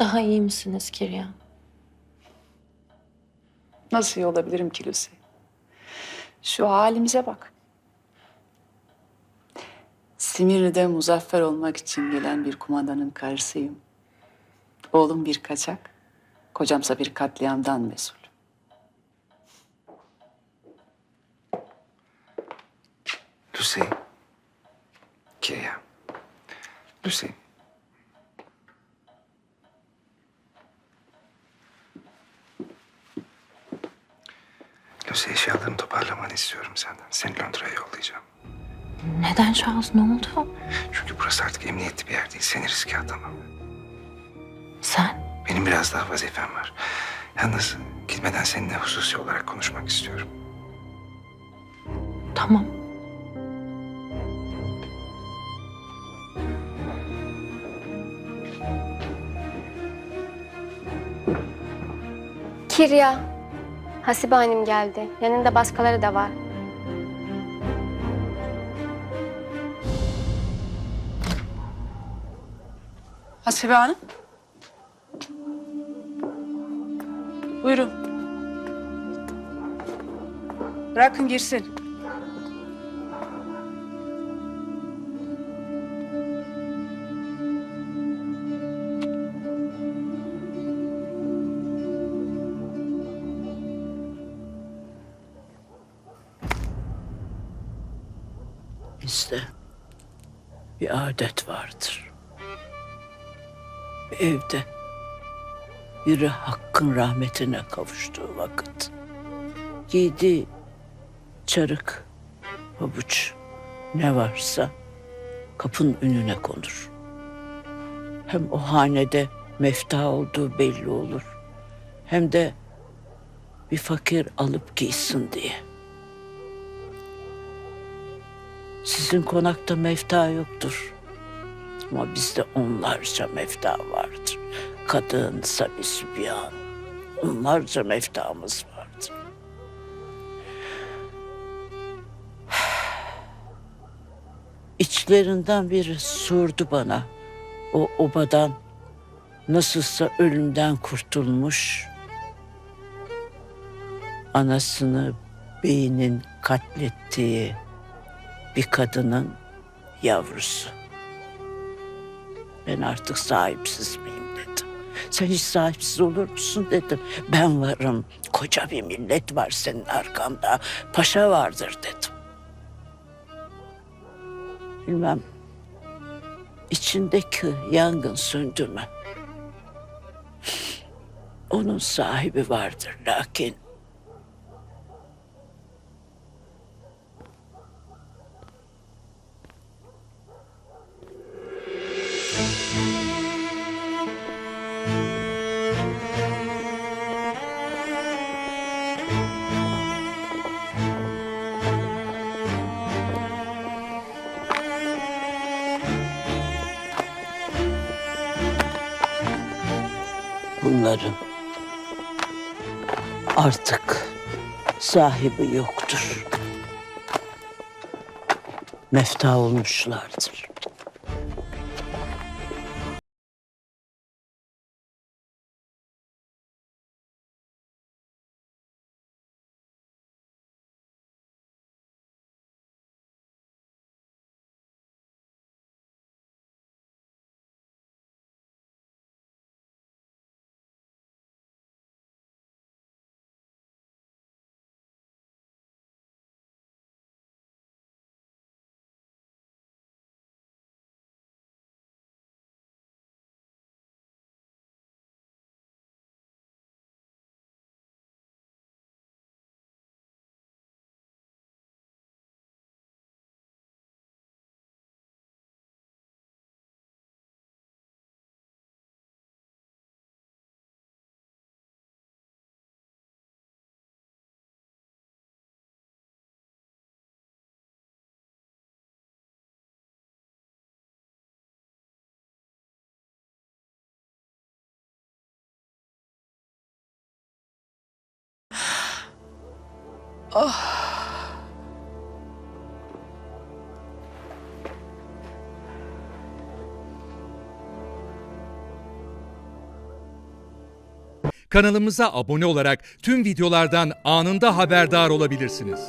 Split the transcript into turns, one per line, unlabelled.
Daha iyi misiniz Kirya?
Nasıl iyi olabilirim ki Lucy? Şu halimize bak. Simirli'de muzaffer olmak için gelen bir kumandanın karısıyım. Oğlum bir kaçak, kocamsa bir katliamdan mesul.
Lucy. Kirya. Lucy. Lucy eşyalarını toparlamanı istiyorum senden. Seni Londra'ya yollayacağım.
Neden Charles ne oldu?
Çünkü burası artık emniyetli bir yer değil. Seni riske atamam.
Sen?
Benim biraz daha vazifem var. Yalnız gitmeden seninle hususi olarak konuşmak istiyorum.
Tamam.
Kirya. Hasibe Hanım geldi. Yanında başkaları da var.
Hasibe Hanım. Buyurun. Bırakın girsin.
Bizde bir adet vardır. Evde biri hakkın rahmetine kavuştuğu vakit giydiği çarık, pabuç ne varsa kapının önüne konur. Hem o hanede mefta olduğu belli olur. Hem de bir fakir alıp giysin diye. Sizin konakta mefta yoktur. Ama bizde onlarca mefta vardır. Kadın, sabi, sübyan. Onlarca meftamız vardır. İçlerinden biri sordu bana. O obadan nasılsa ölümden kurtulmuş. Anasını beynin katlettiği bir kadının yavrusu. Ben artık sahipsiz miyim dedim. Sen hiç sahipsiz olur musun dedim. Ben varım. Koca bir millet var senin arkanda. Paşa vardır dedim. Bilmem içindeki yangın söndü mü? Onun sahibi vardır lakin bunların artık sahibi yoktur. Mefta olmuşlardır. Oh.
Kanalımıza abone olarak tüm videolardan anında haberdar olabilirsiniz.